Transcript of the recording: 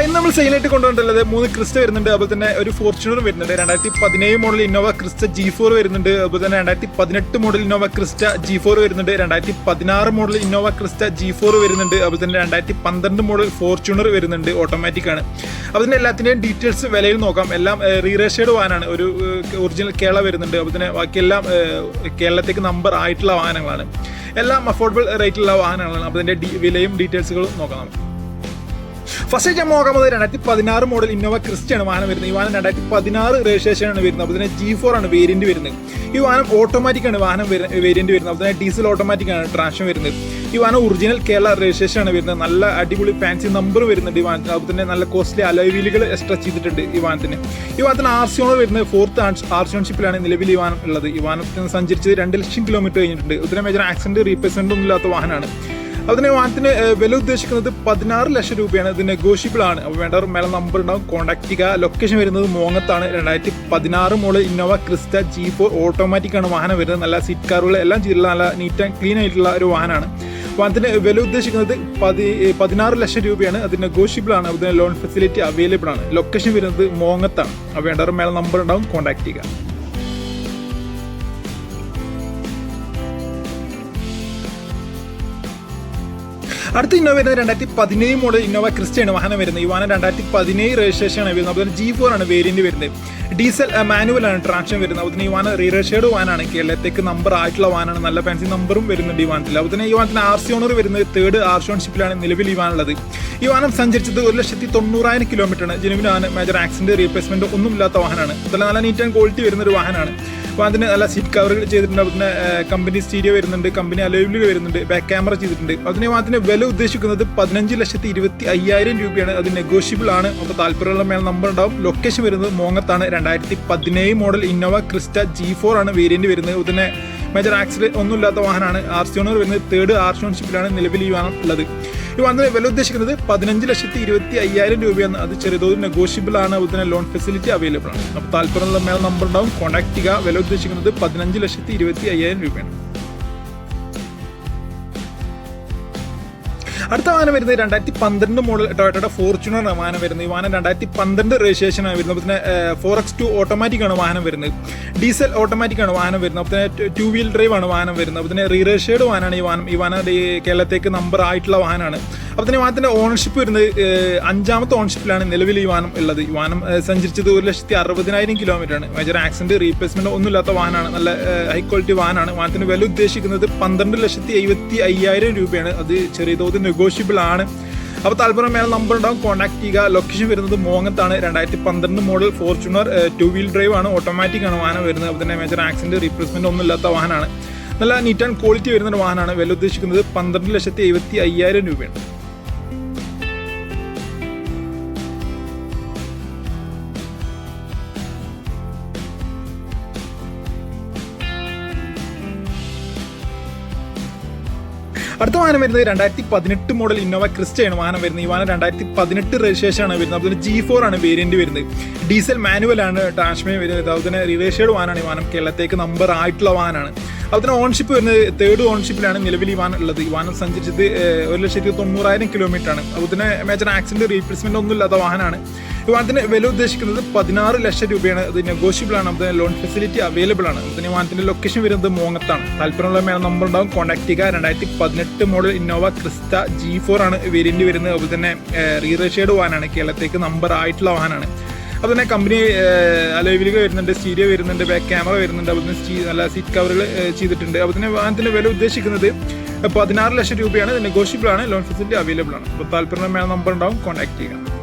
ഇന്ന് നമ്മൾ സെയിലായിട്ട് കൊണ്ടുവന്നിട്ടുള്ളത് മൂന്ന് ക്രിസ്റ്റ വരുന്നുണ്ട്. അതുപോലെ തന്നെ ഒരു ഫോർച്യൂണറും വരുന്നുണ്ട്. രണ്ടായിരത്തി പതിനേഴ് model Innova Crysta G four വരുന്നുണ്ട്. അതുപോലെ തന്നെ രണ്ടായിരത്തി പതിനെട്ട് model Innova Crysta G four വരുന്നുണ്ട്. രണ്ടായിരത്തി പതിനാറ് model Innova Crysta G four വരുന്നുണ്ട്. അതുപോലെ തന്നെ രണ്ടായിരത്തി പന്ത്രണ്ട് മോഡൽ ഫോർച്യൂണർ വരുന്നുണ്ട് ഓട്ടോമാറ്റിക് ആണ്. അതിന്റെ എല്ലാത്തിന്റെയും ഡീറ്റെയിൽസ് വിലയിൽ നോക്കാം. എല്ലാം റീറേഷേഡ് വാഹനമാണ്. ഒരു ഒറിജിനൽ കേരള വരുന്നുണ്ട്. അതുപോലെ തന്നെ ബാക്കിയെല്ലാം കേരളത്തേക്ക് നമ്പർ ആയിട്ടുള്ള വാഹനങ്ങളാണ്. എല്ലാം അഫോർഡബിൾ റേറ്റിലുള്ള വാഹനങ്ങളാണ്. അപ്പോൾ അതിന്റെ വിലയും ഡീറ്റെയിൽസുകളും നോക്കാം നമുക്ക്. ഫസ്റ്റ് ജമ്മു നോക്കാൻ പോകുന്നത് രണ്ടായിരത്തി പതിനാറ് മോഡൽ ഇന്നോവ ക്രിസ്റ്റയാണ് വാഹനം വരുന്നത്. ഈ വാഹനം രണ്ടായിരത്തി പതിനാറ് രജിസ്ട്രേഷൻ ആണ് വരുന്നത്. അപ്പോൾ തന്നെ ജി ഫോർ ആണ് വേരിയന്റ് വരുന്നത്. ഈ വാഹനം ഓട്ടോമാറ്റിക് ആണ് വാഹനം വേരിയന്റ് വരുന്നത്. അപ്പോൾ തന്നെ ഡീസൽ ഓട്ടോമാറ്റിക് ആണ് ട്രാൻഷൻ വരുന്നത്. ഈ വാഹനം ഒറിജിനൽ കേരള രജിസ്ട്രേഷൻ ആണ് വരുന്നത്. നല്ല അടിപൊളി ഫാൻസി നമ്പർ വരുന്നുണ്ട് ഈ വാഹനത്തിന്. അതുപോലെ തന്നെ നല്ല കോസ്റ്റ്ലി അലോയ് വീലുകൾ എക്സ്ട്രാ ചെയ്തിട്ടുണ്ട് ഈ വാഹനത്തിന്. ഈ വാഹനത്തിന് ആർ വരുന്നത് ഫോർത്ത് ആർ സി ഓൺഷിപ്പിലാണ് നിലവിൽ ഈ വാഹനം ഉള്ളത്. ഈ വാഹനത്തിന് സഞ്ചരിച്ചത് രണ്ട് ലക്ഷം കിലോമീറ്റർ കഴിഞ്ഞിട്ടുണ്ട്. ഇതിന് മേജർ ആക്സിഡന്റ് റീപ്ലേസ്മെന്റ് ഒന്നും ഇല്ലാത്ത വാഹനമാണ്. അതിന് വാഹനത്തിന് വില ഉദ്ദേശിക്കുന്നത് പതിനാറ് ലക്ഷം രൂപയാണ്. ഇത് നെഗോഷ്യബിൾ ആണ്. അപ്പോൾ വേണ്ടവർ നമ്പർ ഉണ്ടാവും. കോൺടാക്ട് ചെയ്യുക. ലൊക്കേഷൻ വരുന്നത് മോങ്ങത്താണ് രണ്ടായിരത്തി പതിനാറ് മോൾ Innova Crysta G four automatic ആണ് വാഹനം വരുന്നത്. നല്ല സീറ്റ് കാറുകൾ എല്ലാം ചെയ്തിട്ടുള്ള നല്ല നീറ്റ് ആൻഡ് ക്ലീൻ ആയിട്ടുള്ള ഒരു വാഹനമാണ്. വാഹനത്തിന് വില ഉദ്ദേശിക്കുന്നത് പതി പതിനാറ് ലക്ഷം രൂപയാണ്. അത് നെഗോഷ്യബിൾ ആണ്. അതിന് ലോൺ ഫെസിലിറ്റി അവൈലബിൾ ആണ്. ലൊക്കേഷൻ വരുന്നത് മോങ്ങത്താണ് വേണ്ടവർ മേലെ നമ്പർ ഉണ്ടാവും. കോൺടാക്ട് ചെയ്യുക. അടുത്ത ഇന്നോവ വരുന്നത് രണ്ടായിരത്തി പതിനേഴ് മോഡൽ ഇന്നോവ ക്രിസ്റ്റയാണ് വാഹനം വരുന്നത്. ഈ വാഹനം രണ്ടായിരത്തി പതിനേഴ് രജിസ്ട്രേഷൻ ആണ് വരുന്നത്. അതുപോലെ ജി ഫോർ ആണ് വേരിയന്റ് വരുന്നത്. ഡീസൽ മാനുവൽ ആണ് ട്രാൻഷൻ വരുന്നത്. അതുപോലെ ഈ വാഹനം റീറേഷേഡ് വാനാണ് കേരളത്തേക്ക് നമ്പർ ആയിട്ടുള്ള വാനാണ് നല്ല ഫാൻസി നമ്പറും വരുന്നുണ്ട് ഈ വാഹനത്തിൽ. അതുപോലെ ഈ വാഹനത്തിന് ആർ സി ഓണർ വരുന്നത് തേർഡ് ആർ സി ഓൺഷിപ്പിലാണ് നിലവിൽ ഈ വാഹനമുള്ളത് ഈ വാഹനം സഞ്ചരിച്ചത് ഒരു ലക്ഷത്തി തൊണ്ണൂറായിരം കിലോമീറ്റർ ആണ്. ജനുവിനാണ് മേജർ ആക്സിഡന്റ് റീപ്ലേസ്മെന്റ് ഒന്നും ഇല്ലാത്ത വാഹനമാണ്. അതുപോലെ നല്ല നീറ്റ് ആൻഡ് ക്വാളിറ്റി വരുന്ന ഒരു വാഹനമാണ്. അപ്പോൾ അതിന് നല്ല സീറ്റ് കവറുകൾ ചെയ്തിട്ടുണ്ട്. അതിന് കമ്പനി സ്റ്റീരിയോ വരുന്നുണ്ട് കമ്പനി അലോയിലുകൾ വരുന്നുണ്ട് ബാക്ക് ക്യാമറ ചെയ്തിട്ടുണ്ട്. അതിന് അതിന് വില ഉദ്ദേശിക്കുന്നത് പതിനഞ്ച് ലക്ഷത്തി ഇരുപത്തി അയ്യായിരം രൂപയാണ്. അത് നെഗോഷ്യബിൾ ആണ്. അപ്പോൾ താല്പര്യമുള്ള മേൽ നമ്പർ ഉണ്ടാവും. ലൊക്കേഷൻ വരുന്നത് മോങ്ങത്താണ്. രണ്ടായിരത്തി പതിനേഴ് model Innova Crysta G four ആണ് വേരിയന്റ് വരുന്നത്. അതിന് മേജർ ആക്സിഡന്റ് ഒന്നുമില്ലാത്ത വാഹനമാണ്. ആർ സി ഓണർ വരുന്നത് തേർഡ് ആർ സി ഓൺഷിപ്പിലാണ് നിലവിൽ ഈ വാഹനം ഉള്ളത്. ഈ വാഹനത്തിന് വില ഉദ്ദേശിക്കുന്നത് പതിനഞ്ച് ലക്ഷത്തി ഇരുപത്തി അയ്യായിരം രൂപയാണ്. അത് ചെറുതോതിൽ നെഗോഷ്യബിൾ ആണ്. അതുപോലെ ലോൺ ഫെസിലിറ്റി അവൈലബിൾ ആണ്. അപ്പോൾ താല്പര്യമുള്ള മേൽ നമ്പർ ഉണ്ടാവും. കോൺടാക്ട് ചെയ്യുക. വില ഉദ്ദേശിക്കുന്നത് പതിനഞ്ച് ലക്ഷത്തി ഇരുപത്തി അയ്യായിരം രൂപയാണ്. അടുത്ത വാഹനം വരുന്നത് രണ്ടായിരത്തി പന്ത്രണ്ട് മോഡൽ ടൊയോട്ടയുടെ ഫോർച്യൂണർ വാഹനം വരുന്നത്. ഈ വാഹനം രണ്ടായിരത്തി പന്ത്രണ്ട് രജിസ്ട്രേഷൻ ആണ് വരുന്നത്. പിന്നെ ഫോർ എക്സ് ടു ഓട്ടോമാറ്റിക് ആണ് വാഹനം വരുന്നത്. ഡീസൽ ഓട്ടോമാറ്റിക് ആണ് വാഹനം വരുന്നത്. പിന്നെ ടു വീൽ ഡ്രൈവ് ആണ് വാഹനം വരുന്നത്. പിന്നെ റീ റേഷേഡ് വാഹനമാണ് ഈ വാഹനം. ഈ വാഹനം കേരളത്തേക്ക് നമ്പർ ആയിട്ടുള്ള വാഹനമാണ്. അപ്പോൾ തന്നെ വാഹനത്തിന്റെ ഓണർഷിപ്പ് വരുന്നത് അഞ്ചാമത്തെ ഓണർഷിപ്പിലാണ് നിലവിൽ ഈ വാഹനം ഉള്ളത്. ഈ വാഹനം സഞ്ചരിച്ചത് ഒരു ലക്ഷത്തി അറുപതിനായിരം കിലോമീറ്റർ ആണ്. മേജർ ആക്സിഡന്റ് റീപ്ലേസ്മെന്റ് ഒന്നും ഇല്ലാത്ത വാഹനമാണ്. നല്ല ഹൈ ക്വാളിറ്റി വാഹനമാണ്. വാഹനത്തിന് വില ഉദ്ദേശിക്കുന്നത് പന്ത്രണ്ട് ലക്ഷത്തി എഴുപത്തി അയ്യായിരം രൂപയാണ്. അത് ചെറിയ തോതിൽ നെഗോഷ്യബിൾ ആണ്. അപ്പോൾ താല്പര്യം മേലെ നമ്പർ ഉണ്ടാവും. കോൺടാക്ട് ചെയ്യുക. ലൊക്കേഷൻ വരുന്നത് മോങ്ങത്താണ്. രണ്ടായിരത്തി പന്ത്രണ്ട് model Fortuner two wheel drive ആണ്. ഓട്ടോമാറ്റിക് ആണ് വാഹനം വരുന്നത്. അപ്പോൾ തന്നെ മേജർ ആക്സിഡന്റ് റീപ്ലേസ്മെന്റ് ഒന്നും ഇല്ലാത്ത വാഹനമാണ്. നല്ല നീറ്റ് ആൻഡ് ക്വാളിറ്റി വരുന്ന ഒരു വാഹനമാണ്. വില ഉദ്ദേശിക്കുന്നത് പന്ത്രണ്ട് ലക്ഷത്തി എഴുപത്തി അയ്യായിരം രൂപയാണ്. അടുത്ത വാഹനം വരുന്നത് രണ്ടായിരത്തി പതിനെട്ട് മോഡൽ ഇന്നോവ ക്രിസ്റ്റയാണ് വാഹനം വരുന്നത്. ഈ വാഹനം രണ്ടായിരത്തി പതിനെട്ട് രജിസ്ട്രേഷൻ ആണ് വരുന്നത്. അതുപോലെ ജി ഫോർ ആണ് വേരിയന്റ് വരുന്നത്. ഡീസൽ മാനുവൽ ആണ് ട്രാൻസ്മിഷൻ വരുന്നത്. അതുപോലെ റിവേഷേഡ് വാഹനമാണ് ഈ വാഹനം. കേരളത്തേക്ക് നമ്പർ ആയിട്ടുള്ള വാഹനമാണ്. അതുപോലെ ഓൺഷിപ്പ് വരുന്നത് തേർഡ് ഓൺഷിപ്പിലാണ് നിലവിൽ ഈ വാഹനം ഉള്ളത്. ഈ വാഹനം സഞ്ചരിച്ചത് ഒരു ലക്ഷത്തി തൊണ്ണൂറായിരം കിലോമീറ്റർ ആണ്. അതുപോലെ മേജർ ആക്സിഡന്റ് റീപ്ലേസ്മെന്റ് ഒന്നും ഇല്ലാത്ത വാഹനമാണ്. ഈ വാഹനത്തിന് വില ഉദ്ദേശിക്കുന്നത് പതിനാറ് ലക്ഷം രൂപയാണ്. ഇത് നെഗോഷ്യബിൾ ആണ്. അതിന് ലോൺ ഫെസിലിറ്റി അവൈലബിൾ ആണ്. അതിന് വാഹനത്തിന്റെ ലൊക്കേഷൻ വരുന്നത് മോങ്ങത്താണ്. താല്പര്യമുള്ള മേള നമ്പർ ഉണ്ടാവും. കോൺടാക്ട് ചെയ്യുക രണ്ടായിരത്തി പതിനെട്ട് model Innova Crysta G four ആണ് വേരിയന്റ് വരുന്നത്. അതുപോലെ തന്നെ റീറേഷേഡ് വാഹനമാണ്. കേരളത്തേക്ക് നമ്പർ ആയിട്ടുള്ള വാഹനമാണ്. അതുപോലെ തന്നെ കമ്പനി അലവിലുകൾ വരുന്നുണ്ട്. സ്റ്റീരിയോ വരുന്നുണ്ട്. ബാക്ക് ക്യാമറ വരുന്നുണ്ട്. അതുപോലെ നല്ല സീറ്റ് കവറുകൾ ചെയ്തിട്ടുണ്ട്. അതുപോലെ തന്നെ വാഹനത്തിന്റെ വില ഉദ്ദേശിക്കുന്നത് പതിനാറ് ലക്ഷം രൂപയാണ്. നെഗോഷ്യബിൾ ആണ്. ലോൺ ഫെസിലിറ്റി അവൈലബിൾ ആണ്. അപ്പോൾ താല്പര്യം മേലെ നമ്പർ ഉണ്ടാവും. കോൺടാക്ട് ചെയ്യുക